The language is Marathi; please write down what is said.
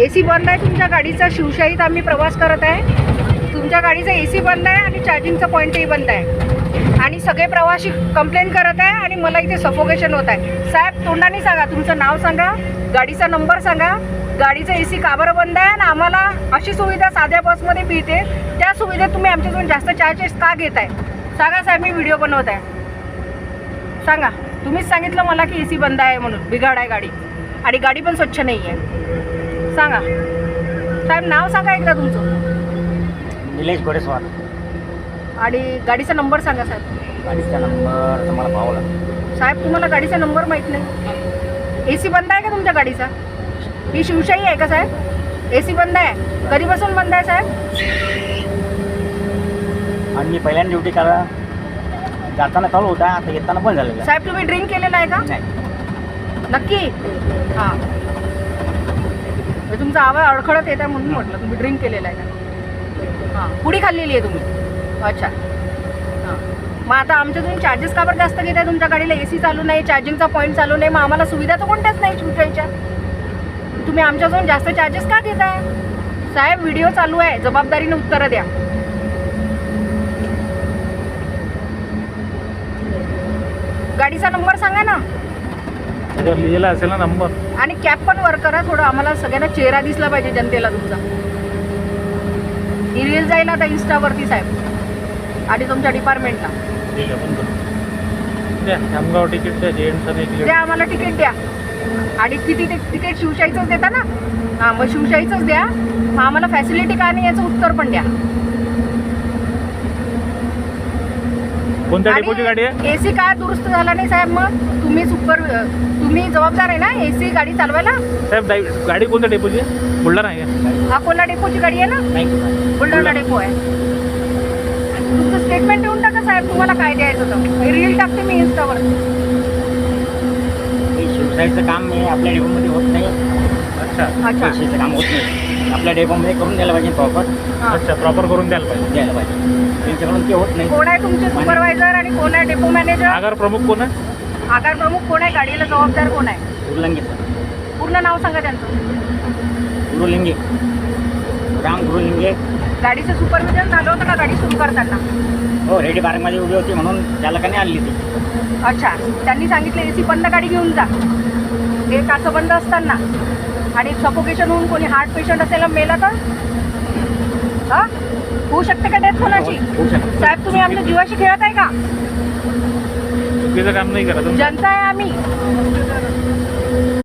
ए सी बंद आहे तुमच्या गाडीचा शिवशाहीत आम्ही प्रवास करत आहे. तुमच्या गाडीचा ए सी बंद आहे आणि चार्जिंगचा पॉईंटही बंद आहे. आणि सगळे प्रवासी कंप्लेंट करत आहे आणि मला इथे सफोकेशन होत आहे. साहेब तोंडाने सांगा तुमचं नाव सांगा गाडीचा नंबर सांगा. गाडीचं ए सी का बरं बंद आहे आणि आम्हाला अशी सुविधा साध्या बसमध्ये मिळते. त्या सुविधेत तुम्ही आमच्याकडून जास्त चार्जेस का घेत आहे? सांगा साहेब मी व्हिडिओ बनवत आहे. सांगा. तुम्हीच सांगितलं मला की ए सी बंद आहे म्हणून बिघाड आहे गाडी. आणि गाडी पण स्वच्छ नाही आहे सांगा. साहेब नाव सांगा एकदा तुमचं. निलेश गोडेस्वार आणि गाडीचा नंबर सांगा साहेब. गाडीचा नंबर तुम्हाला पाहावं लागेल. साहेब तुम्हाला गाडीचा नंबर माहीत नाही. ए सी बंद आहे का तुमच्या गाडीचा? ही शिवशाही आहे का साहेब? ए सी बंद आहे? कधीपासून बंद आहे साहेब? आणि मी पहिल्यांदा ड्युटी करा जाताना चालू होता आता येताना पण झालेलं आहे. साहेब तुम्ही ड्रिंक केलेला आहे का? नाही. नक्की? हां. तुमचा आवाज अडखळत येत आहे म्हणून म्हटलं. तुम्ही ड्रिंक केलेला आहे. का हां. पुडी खाल्लेली आहे तुम्ही. अच्छा. हां. मग आता आमच्याकडून चार्जेस का बरं जास्त घेत आहे तुमच्या गाडीला ए सी चालू नाही चार्जिंगचा पॉईंट चालू नाही. मग आम्हाला सुविधा तर कोणत्याच नाही शिवशाहीच्या तुम्ही आमच्याकडून जास्त चार्जेस का घेत आहे साहेब व्हिडिओ चालू आहे. जबाबदारीने उत्तरं द्या. गाडीचा नंबर सांगा ना. लिहिलेला असेल ना नंबर. आणि कॅप पण वर करा थोडं आम्हाला सगळ्यांना चेहरा दिसला पाहिजे जनतेला तुमचा. ही रील जाईल आता इन्स्टावरती साहेब. आणि तुमच्या डिपार्टमेंटला ठीक आहे पण करू. द्या खामगाव तिकीट द्या जेंट्स आणि एक द्या आम्हाला तिकीट द्या. आणि किती ते तिकीट शिवशाहीचंच देता ना? हां मग शिवशाहीचंच द्या. मग आम्हाला फॅसिलिटी का नाही याचं उत्तर पण द्या. कोणत्या डेपोची गाडी आहे? एसी का दुरुस्त झाला नाही साहेब मग तुम्ही सुपर तुम्ही जबाबदार आहे ना एसी गाडी चालवायला? साहेब गाडी कोणत्या डेपोची आहे? बुलढाणा आहे का? हा कोणा डेपोची गाडी आहे ना? बुलढाणा डेपो आहे. तुमचं स्टेटमेंट देऊन टाका साहेब तुम्हाला काय द्यायचं तर रील टाकते मी इन्स्टावर हे शिवसाईचं काम हे आपल्या डेपोमध्ये होत नाही. अच्छा. अच्छा. पैशाचं काम होत नाही. आपल्या डेपोमध्ये करून द्यायला पाहिजे प्रॉपर. अच्छा प्रॉपर करून द्यायला पाहिजे. द्यायला पाहिजे. त्यांच्याकडून ते होत नाही. कोण आहे तुमचे सुपरवायझर आणि कोण आहे डेपो मॅनेजर आगार प्रमुख कोण आहे? आकार प्रमुख कोण आहे? गाडीला जबाबदार कोण आहे? गुरुलिंगे. पूर्ण नाव सांगा त्यांचं. गुरुलिंगे. राम गुरुलिंगे. गाडीचं सुपरविजन झालं होतं का? गाडी सुरू करताना? हो रेडी बारमध्ये उभी होती म्हणून चालकाने आणली ती. अच्छा. त्यांनी सांगितलं एसी बंद गाडी घेऊन जा. हे काचं बंद असताना. आणि सफोकेशन होऊन कोणी हार्ट पेशंट असेल मेला तर? हा? होऊ शकते का डेथ कोणाची? होऊ शकतं. साहेब तुम्ही आमच्या जीवाशी खेळत आहे का? चुकीचं काम नाही करा तुमचं जनता आहे आम्ही.